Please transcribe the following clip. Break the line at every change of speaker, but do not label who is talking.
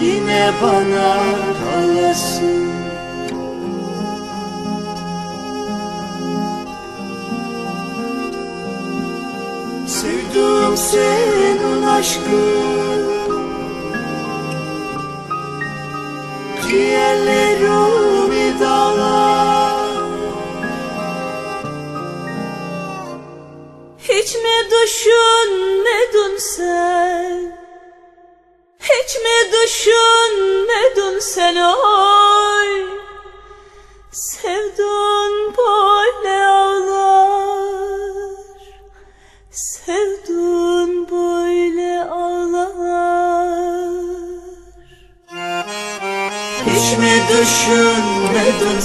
Yine bana kalasın Sevdim senin aşkın Ciğerlerimi dağlar
Hiç mi düşünmedin sen Hiç mi düşünmedin sen oy Sevdun böyle ağlar. Sevdun böyle ağlar.
Hiç mi düşünmedin